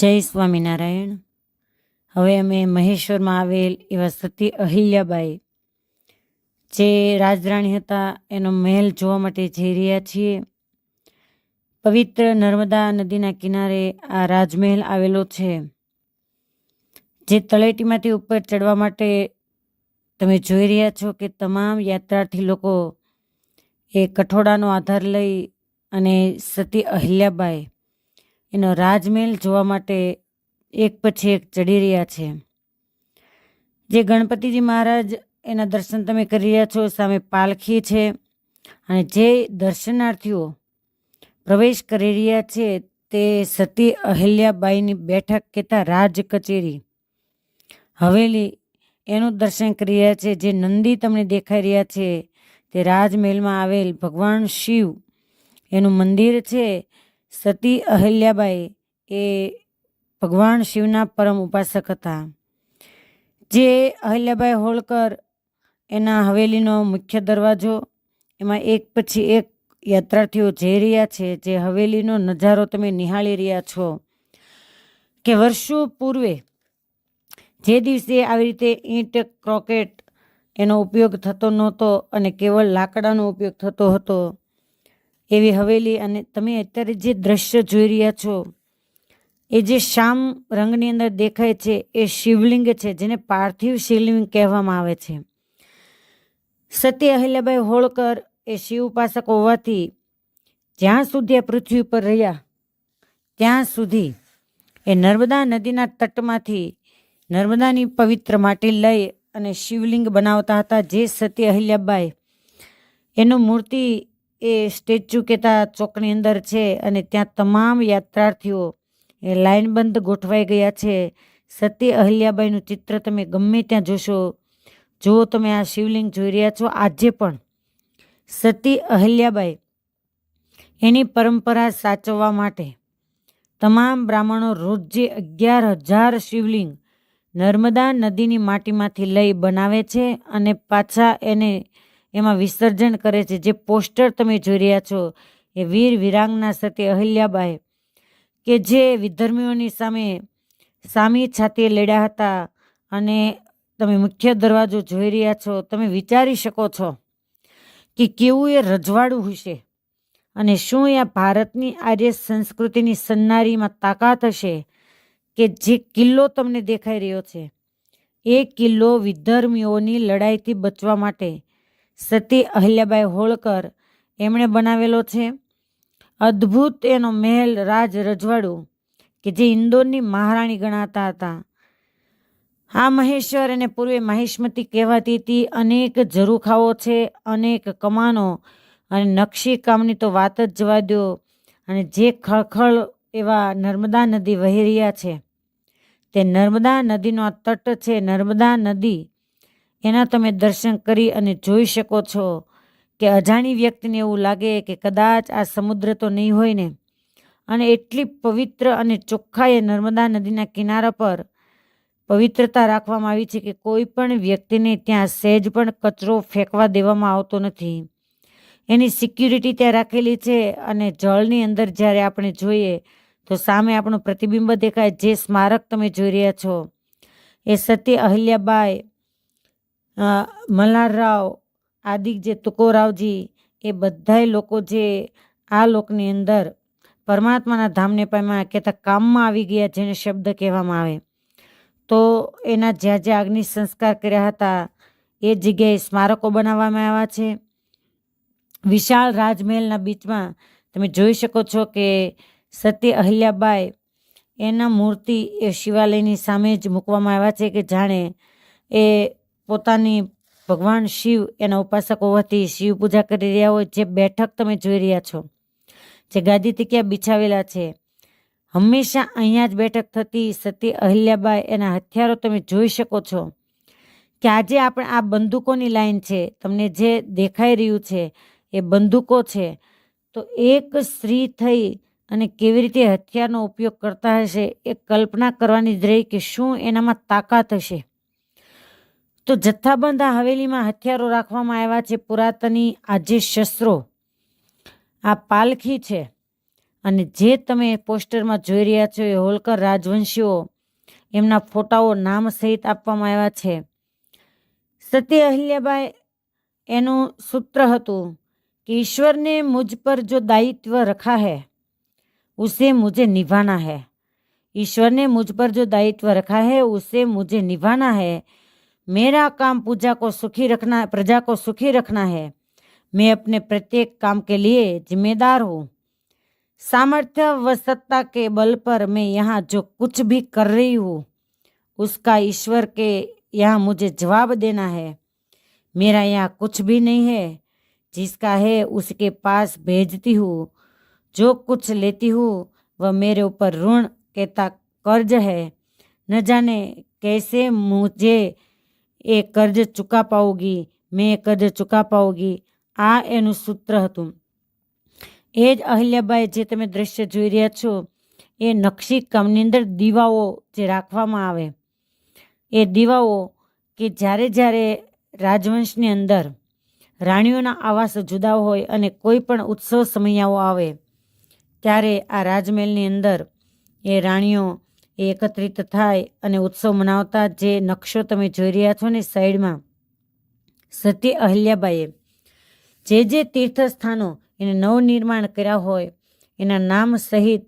જય સ્વામિનારાયણ. હવે અમે મહેશ્વરમાં આવેલ એવા સતી અહિલ્યાબાઈ, જે રાજરાણી હતા, એનો મહેલ જોવા માટે જઈ રહ્યા છીએ. પવિત્ર નર્મદા નદીના કિનારે આ રાજમહેલ આવેલો છે. જે તળેટીમાંથી ઉપર ચડવા માટે તમે જોઈ રહ્યા છો કે તમામ યાત્રાર્થી લોકો એ કઠોળાનો આધાર લઈ અને સતી અહિલ્યાબાઈ એનો રાજમહેલ જોવા માટે એક પછી એક ચડી રહ્યા છે. જે ગણપતિજી મહારાજ એના દર્શન તમે કરી રહ્યા છો, સામે પાલખી છે અને જે દર્શનાર્થીઓ પ્રવેશ કરી રહ્યા છે તે સતી અહિલ્યાબાઈની બેઠક કહેતા રાજ કચેરી. હવેલી એનું દર્શન કરી રહ્યા છે. જે નંદી તમને દેખાઈ રહ્યા છે તે રાજમહેલમાં આવેલ ભગવાન શિવ એનું મંદિર છે. સતી અહિલ્યાબાઈ એ ભગવાન શિવના પરમ ઉપાસક હતા. જે અહિલ્યાબાઈ હોળકર, એના હવેલીનો મુખ્ય દરવાજો, એમાં એક પછી એક યાત્રાર્થીઓ જઈ રહ્યા છે, જે હવેલીનો નજારો તમે નિહાળી રહ્યા છો. કે વર્ષો પૂર્વે જે દિવસે આવી રીતે ઈંટ, ક્રોકેટ એનો ઉપયોગ થતો નહોતો અને કેવળ લાકડાનો ઉપયોગ થતો હતો એવી હવેલી અને તમે અત્યારે જે દ્રશ્ય જોઈ રહ્યા છો, એ જે શ્યામ રંગની અંદર દેખાય છે, એ શિવલિંગ છે, જેને પાર્થિવ શિવલિંગ કહેવામાં આવે છે. સતી અહિલ્યાબાઈ હોળકર એ શિવ ઉપાસક હોવાથી જ્યાં સુધી આ પૃથ્વી પર રહ્યા, ત્યાં સુધી એ નર્મદા નદીના તટમાંથી નર્મદાની પવિત્ર માટી લઈ અને શિવલિંગ બનાવતા હતા. જે સતી અહિલ્યાબાઈ, એનું મૂર્તિ એ સ્ટેચ્યુ કહેતા ચોકની અંદર છે અને ત્યાં તમામ યાત્રાર્થીઓ એ લાઇનબંધ ગોઠવાઈ ગયા છે. સતી અહલ્યાબાઈનું ચિત્ર તમે ગમે ત્યાં જોશો. જો તમે આ શિવલિંગ જોઈ રહ્યા છો, આજે પણ સતી અહલ્યાબાઈ એની પરંપરા સાચવવા માટે તમામ બ્રાહ્મણો રોજે અગિયાર હજાર શિવલિંગ નર્મદા નદીની માટીમાંથી લઈ બનાવે છે અને પાછા એને એમાં વિસર્જન કરે છે. જે પોસ્ટર તમે જોઈ રહ્યા છો એ વીર વિરાંગના સતી અહિલ્યાબાઈ કે જે વિધર્મીઓની સામે સામી છાતીએ લડ્યા હતા અને તમે મુખ્ય દરવાજો જોઈ રહ્યા છો. તમે વિચારી શકો છો કે કેવું એ રજવાડું હશે અને શું એ ભારતની આર્ય સંસ્કૃતિની સન્નારીમાં તાકાત હશે કે જે કિલ્લો તમને દેખાઈ રહ્યો છે. એ કિલ્લો વિધર્મીઓની લડાઈથી બચવા માટે સતી અહિલ્યાબાઈ હોળકર એમણે બનાવેલો છે. અદ્ભુત એનો મહેલ રાજ રજવાડું કે જે ઇન્દોરની મહારાણી ગણાતા હતા. આ મહેશ્વર અને પૂર્વે મહેશમતી કહેવાતી હતી. અનેક ઝરૂખાઓ છે, અનેક કમાનો અને નકશી કામની તો વાત જ જવા દો અને જે ખળખળ એવા નર્મદા નદી વહી રહ્યા છે. તે નર્મદા નદીનો આ તટ છે, નર્મદા નદી. એના તમે દર્શન કરી અને જોઈ શકો છો કે અજાણી વ્યક્તિને એવું લાગે કે કદાચ આ સમુદ્ર તો નહીં હોય ને. અને એટલી પવિત્ર અને ચોખ્ખાએ નર્મદા નદીના કિનારા પર પવિત્રતા રાખવામાં આવી છે કે કોઈ પણ વ્યક્તિને ત્યાં સહેજ પણ કચરો ફેંકવા દેવામાં આવતો નથી. એની સિક્યુરિટી ત્યાં રાખેલી છે અને જળની અંદર જ્યારે આપણે જોઈએ તો સામે આપણું પ્રતિબિંબ દેખાય, જે સ્મારક તમે જોઈ રહ્યા છો. એ સતી અહિલ્યાબાઈ મલ્હારરાવ, આદિક જે તુકોરાવજી, એ બધાય લોકો જે આ લોકની અંદર પરમાત્માના ધામને પામ્યા કહેતા કામમાં આવી ગયા જેને શબ્દ કહેવામાં આવે. તો એના જ્યાં જ્યાં અગ્નિ સંસ્કાર કર્યા હતા, એ જગ્યાએ સ્મારકો બનાવવામાં આવ્યા છે. વિશાળ રાજમહેલના બીચમાં તમે જોઈ શકો છો કે સત્ય અહિલ્યાબાઈ, એના મૂર્તિ એ શિવાલયની સામે જ મૂકવામાં આવ્યા છે કે જાણે એ પોતાની ભગવાન શિવ એના ઉપાસક હોવાથી શિવ પૂજા કરી રહ્યા હોય જે બેઠક તમે જોઈ રહ્યા છો, જે ગાદી ક્યાં બિછાવેલા છે. હંમેશા અહીંયા જ બેઠક થતી સતી અહિલ્યાબાઈ એના હથિયારો તમે જોઈ શકો છો કે આજે આપણે આ બંદૂકોની લાઈન છે, તમને જે દેખાઈ રહ્યું છે એ બંદૂકો છે. તો એક સ્ત્રી થઈ અને કેવી રીતે હથિયારનો ઉપયોગ કરતા હશે એ કલ્પના કરવાની જ રહી કે શું એનામાં તાકાત હશે. તો જથ્થાબંધ આ હવેલીમાં હથિયારો રાખવામાં આવ્યા છે પુરાતની આ જે શસ્ત્રો આ પાલખી છે અને જે તમે પોસ્ટરમાં જોઈ રહ્યા છો એ હોલકર રાજવંશીઓ એમના ફોટાઓ નામ સહિત આપવામાં આવ્યા છે સતી અહિલ્યાબાઈ એનું સૂત્ર હતું कि ईश्वर ने मुझ पर जो दायित्व रखा है उसे मुझे निभाना है ईश्वर ने मुझ पर जो दायित्व रखा है उसे मुझे निभाना है मेरा काम पूजा को सुखी रखना, प्रजा को सुखी रखना है। मैं अपने प्रत्येक काम के लिए जिम्मेदार हूँ। सामर्थ्य व सत्ता के बल पर मैं यहाँ जो कुछ भी कर रही हूँ, उसका ईश्वर के यहाँ मुझे जवाब देना है। मेरा यहाँ कुछ भी नहीं है, जिसका है उसके पास भेजती हूँ। जो कुछ लेती हूँ, वह मेरे ऊपर ऋण कहता कर्ज है। न जाने कैसे मुझे એ કર્જ ચૂકા પાઉગી, મેં કર્જ ચૂકા પાઉગી. આ એનું સૂત્ર હતું. એ જ અહિલ્યાબાઈ જે તમે દ્રશ્ય જોઈ રહ્યા છો, એ નકશી કામની અંદર દીવાઓ જે રાખવામાં આવે. એ દીવાઓ કે જ્યારે જ્યારે રાજવંશની અંદર રાણીઓના આવાસ જુદા હોય અને કોઈ પણ ઉત્સવ સમયાઓ આવે, ત્યારે આ રાજમહેલની અંદર એ રાણીઓ એ એકત્રિત થાય અને ઉત્સવ મનાવતા જે નકશો તમે જોઈ રહ્યા છો ને સાઈડમાં, સતી અહલ્યાબાઈએ, જે જે તીર્થસ્થાનો એને નવનિર્માણ કર્યા હોય, એના નામ સહિત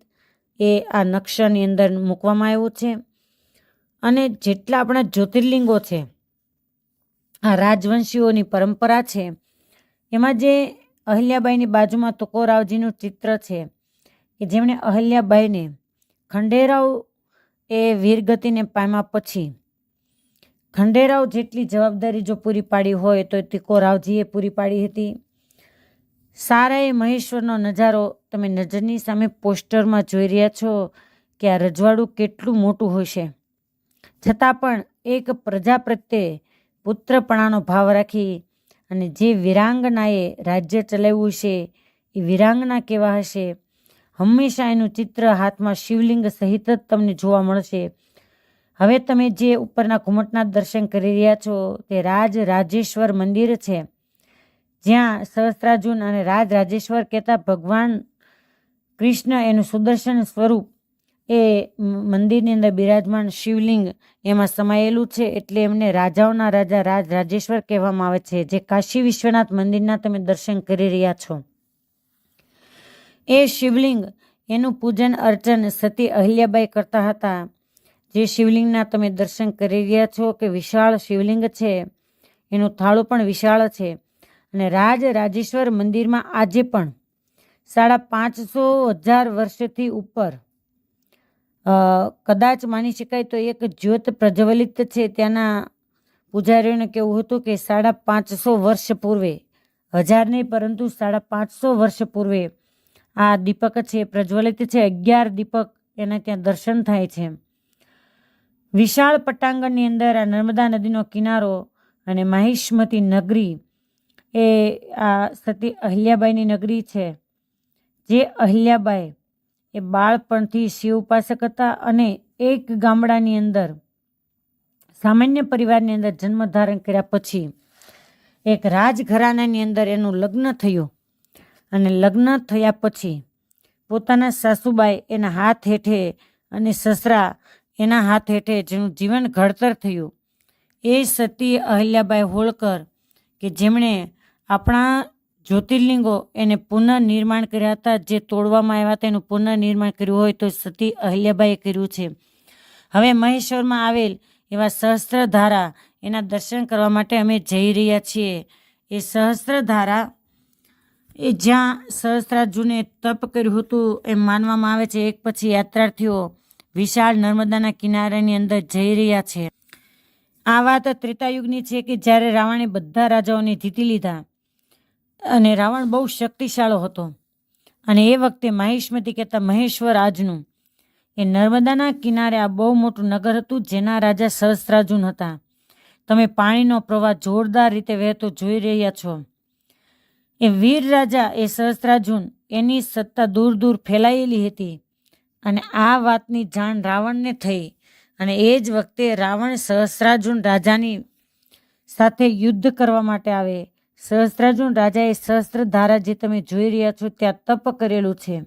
એ આ નકશાની અંદર મૂકવામાં આવ્યું છે. અને જેટલા આપણા જ્યોતિર્લિંગો છે, આ રાજવંશીઓની પરંપરા છે, એમાં જે અહલ્યાબાઈની બાજુમાં તુકોરાવજીનું ચિત્ર છે, કે જેમણે અહલ્યાબાઈને ખંડેરાવ એ વીરગતિને પામ્યા પછી ખંડેરાવ જેટલી જવાબદારી જો પૂરી પાડી હોય તો તિકોરાવજીએ પૂરી પાડી હતી. સારાએ મહેશ્વરનો નજારો તમે નજરની સામે પોસ્ટરમાં જોઈ રહ્યા છો કે આ રજવાડું કેટલું મોટું હશે છતાં પણ એક પ્રજા પ્રત્યે પુત્રપણાનો ભાવ રાખી અને જે વિરાંગનાએ રાજ્ય ચલાવ્યું છે એ વિરાંગના કેવા હશે હંમેશા એનું ચિત્ર હાથમાં શિવલિંગ સહિત જ તમને જોવા મળશે. હવે તમે જે ઉપરના ઘુમટના દર્શન કરી રહ્યા છો, તે રાજ રાજેશ્વર મંદિર છે. જ્યાં સહસ્ત્રાર્જુન અને રાજ રાજેશ્વર કહેતા ભગવાન કૃષ્ણ એનું સુદર્શન સ્વરૂપ એ મંદિરની અંદર બિરાજમાન શિવલિંગ એમાં સમાયેલું છે એટલે એમને રાજાઓના રાજા રાજ રાજેશ્વર કહેવામાં આવે છે, જે કાશી વિશ્વનાથ મંદિરના તમે દર્શન કરી રહ્યા છો. એ શિવલિંગ, એનું પૂજન અર્ચન સતી અહિલ્યાબાઈ કરતા હતા. જે શિવલિંગના તમે દર્શન કરી રહ્યા છો કે વિશાળ શિવલિંગ છે, એનું થાળું પણ વિશાળ છે. અને રાજ રાજેશ્વર મંદિરમાં આજે પણ સાડા પાંચસો હજાર વર્ષથી ઉપર કદાચ માની શકાય તો એક જ્યોત પ્રજ્વલિત છે. ત્યાંના પૂજારીઓને કેવું હતું કે સાડા પાંચસો વર્ષ પૂર્વે, હજાર નહીં પરંતુ સાડા પાંચસો વર્ષ પૂર્વે આ દીપક છે, પ્રજ્વલિત છે, અગિયાર દીપક એને ત્યાં દર્શન થાય છે. વિશાળ પટાંગણની અંદર આ નર્મદા નદીનો કિનારો અને માહિષ્મતી નગરી એ આ સતી અહિલ્યાબાઈની નગરી છે. જે અહિલ્યાબાઈ એ બાળપણથી શિવ ઉપાસક હતા અને એક ગામડાની અંદર સામાન્ય પરિવારની અંદર જન્મ ધારણ કર્યા પછી એક રાજઘરાનાની અંદર એનું લગ્ન થયું. અને લગ્ન થયા પછી પોતાના સાસુબાઈ એના હાથ હેઠે અને સસરા એના હાથ હેઠે જેનું જીવન ઘડતર થયું. એ સતી અહિલ્યાબાઈ હોળકર કે જેમણે આપણા જ્યોતિર્લિંગો એને પુનઃનિર્માણ કર્યા હતા, જે તોડવામાં આવ્યા હતા, એનું પુનઃનિર્માણ કર્યું હોય તો સતી અહિલ્યાબાઈએ કર્યું છે. હવે મહેશ્વરમાં આવેલ એવા સહસ્ત્રધારા એના દર્શન કરવા માટે અમે જઈ રહ્યા છીએ. એ સહસ્ત્રધારા એ જ્યાં સહસ્ત્રાર્જુને તપ કર્યું હતું, એમ માનવામાં આવે છે, એક પછી યાત્રાર્થીઓ વિશાળ નર્મદાના કિનારાની અંદર જઈ રહ્યા છે. આ વાત ત્રેતાયુગની છે કે જ્યારે રાવણે બધા રાજાઓને જીતી લીધા અને રાવણ બહુ શક્તિશાળો હતો અને એ વખતે મહેશમતી કહેતા મહેશ્વર આજનું. એ નર્મદાના કિનારે આ બહુ મોટું નગર હતું જેના રાજા સહસ્ત્રાર્જુન હતા. તમે પાણીનો પ્રવાહ જોરદાર રીતે વહેતો જોઈ રહ્યા છો. એ વીર રાજા એ સહસ્ત્રાર્જુન એની સત્તા દૂર દૂર ફેલાયેલી હતી. અને આ વાતની જાણ રાવણને થઈ અને એ જ વખતે રાવણ સહસ્ત્રાર્જુન રાજાની સાથે યુદ્ધ કરવા માટે આવે. સહસ્ત્રાર્જુન રાજાએ સહસ્ત્રધારા જે તમે જોઈ રહ્યા છો ત્યાં તપ કરેલું છે.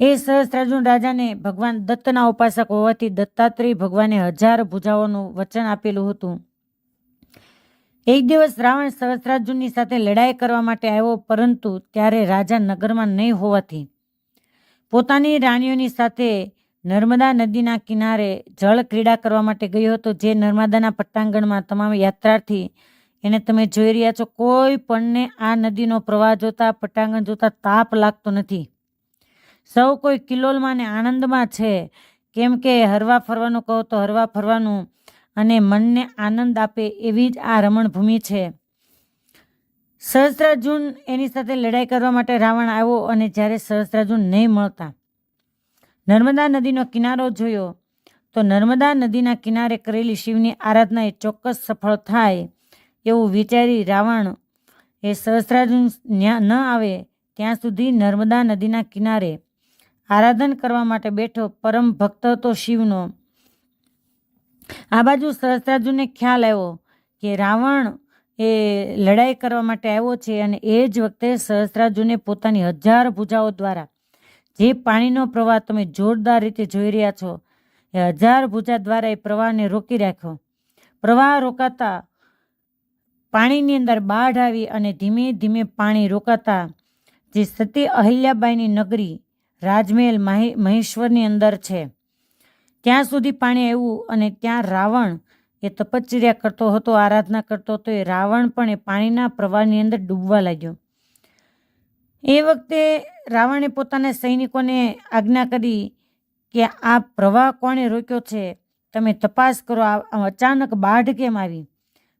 એ સહસ્ત્રાર્જુન રાજાને ભગવાન દત્તના ઉપાસક હોવાથી દત્તાત્રેય ભગવાને હજાર ભુજાઓનું વચન આપેલું હતું. એક દિવસ રાવણ સહસ્ત્રાર્જુનની સાથે લડાઈ કરવા માટે આવ્યો, પરંતુ ત્યારે રાજા નગરમાં નહીં હોવાથી પોતાની રાણીઓની સાથે નર્મદા નદીના કિનારે જળ ક્રીડા કરવા માટે ગયો હતો, જે નર્મદાના પટ્ટાંગણમાં તમામ યાત્રાર્થી એને તમે જોઈ રહ્યા છો, કોઈ પણને આ નદીનો પ્રવાહ જોતા, પટ્ટાંગણ જોતા તાપ લાગતો નથી. સૌ કોઈ કિલોલમાં ને આનંદમાં છે. કેમ કે હરવા ફરવાનું કહો તો હરવા ફરવાનું અને મનને આનંદ આપે એવી જ આ રમણભૂમિ છે. સહસ્ત્રાર્જુન એની સાથે લડાઈ કરવા માટે રાવણ આવ્યો અને જ્યારે સહસ્ત્રાર્જુન નહીં મળતા નર્મદા નદીનો કિનારો જોયો, તો નર્મદા નદીના કિનારે કરેલી શિવની આરાધના એ ચોક્કસ સફળ થાય એવું વિચારી રાવણ એ સહસ્ત્રાર્જુન ન આવે ત્યાં સુધી નર્મદા નદીના કિનારે આરાધન કરવા માટે બેઠો પરમ ભક્ત હતો શિવનો. આ બાજુ સહસ્ત્રાર્જુનને ખ્યાલ આવ્યો કે રાવણ એ લડાઈ કરવા માટે આવ્યો છે અને એ જ વખતે સહસ્ત્રાર્જુને પોતાની હજાર ભૂજાઓ દ્વારા જે પાણીનો પ્રવાહ તમે જોરદાર રીતે જોઈ રહ્યા છો, એ હજાર ભૂજા દ્વારા એ પ્રવાહને રોકી રાખ્યો. પ્રવાહ રોકાતા પાણીની અંદર બાઢ આવી અને ધીમે ધીમે પાણી રોકાતા જે સતી અહિલ્યાબાઈની નગરી રાજમહેલ માહી, મહેશ્વરની અંદર છે. ત્યાં સુધી પાણી આવ્યું અને ત્યાં રાવણ એ તપશ્ચર્યા કરતો હતો, આરાધના કરતો હતો, એ રાવણ પણ એ પાણીના પ્રવાહની અંદર ડૂબવા લાગ્યો. એ વખતે રાવણે પોતાના સૈનિકોને આજ્ઞા કરી કે આ પ્રવાહ કોણે રોક્યો છે? તમે તપાસ કરો, આ અચાનક બાઢ કેમ આવી?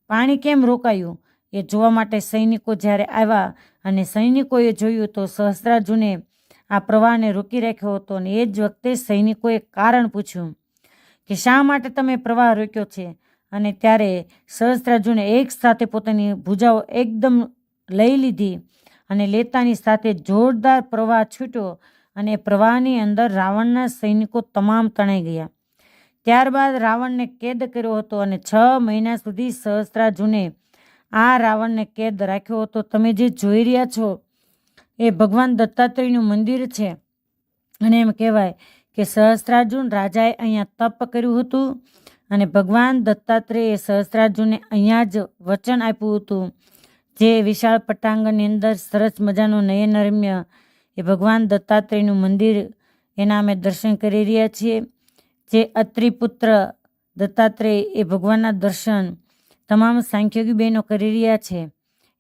પાણી કેમ રોકાયું? એ જોવા માટે સૈનિકો જ્યારે આવ્યા અને સૈનિકોએ જોયું તો સહસ્ત્રાર્જુને આ પ્રવાહને રોકી રાખ્યો હતો અને એ જ વખતે સૈનિકોએ કારણ પૂછ્યું કે શા માટે તમે પ્રવાહ રોક્યો છે? અને ત્યારે સહસ્ત્રાર્જુને એક સાથે પોતાની ભૂજાઓ એકદમ લઈ લીધી અને લેતાની સાથે જોરદાર પ્રવાહ છૂટ્યો અને પ્રવાહની અંદર રાવણના સૈનિકો તમામ તણાઈ ગયા. ત્યારબાદ રાવણને કેદ કર્યો હતો અને છ મહિના સુધી સહસ્ત્રાર્જુને આ રાવણને કેદ રાખ્યો હતો. તમે જે જોઈ રહ્યા છો એ ભગવાન દત્તાત્રેયનું મંદિર છે. અને એમ કહેવાય કે સહસ્ત્રાર્જુન રાજાએ અહીંયા તપ કર્યું હતું અને ભગવાન દત્તાત્રેયે સહસ્ત્રાર્જુનને અહીંયા જ વચન આપ્યું હતું. જે વિશાળ પટાંગણની અંદર સરસ મજાનું નયનરમ્ય એ ભગવાન દત્તાત્રેયનું મંદિર એના અમે દર્શન કરી રહ્યા છીએ. જે અત્રિપુત્ર દત્તાત્રેય એ ભગવાનના દર્શન તમામ સાંખ્યોગી બહેનો કરી રહ્યા છે.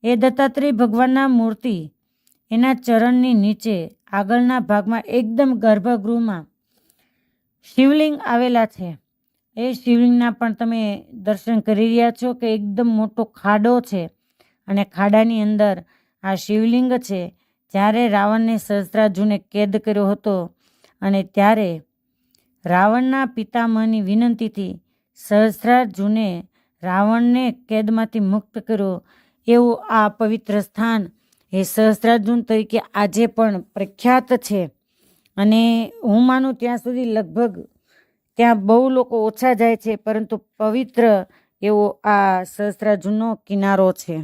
એ દત્તાત્રેય ભગવાનના મૂર્તિ એના ચરણની નીચે, આગળના ભાગમાં એકદમ ગર્ભગૃહમાં શિવલિંગ આવેલા છે. એ શિવલિંગના પણ તમે દર્શન કરી રહ્યા છો કે એકદમ મોટો ખાડો છે અને ખાડાની અંદર આ શિવલિંગ છે. જ્યારે રાવણને સહસ્ત્રાજુને કેદ કર્યો હતો અને ત્યારે રાવણના પિતામહની વિનંતીથી સહસ્ત્રાર્જુને રાવણને કેદમાંથી મુક્ત કર્યો, એવું આ પવિત્ર સ્થાન એ સહસ્ત્રાર્જુન તરીકે આજે પણ પ્રખ્યાત છે. અને હું માનું ત્યાં સુધી લગભગ ત્યાં બહુ લોકો ઓછા જાય છે, પરંતુ પવિત્ર એવો આ સહસ્ત્રાર્જુનનો કિનારો છે.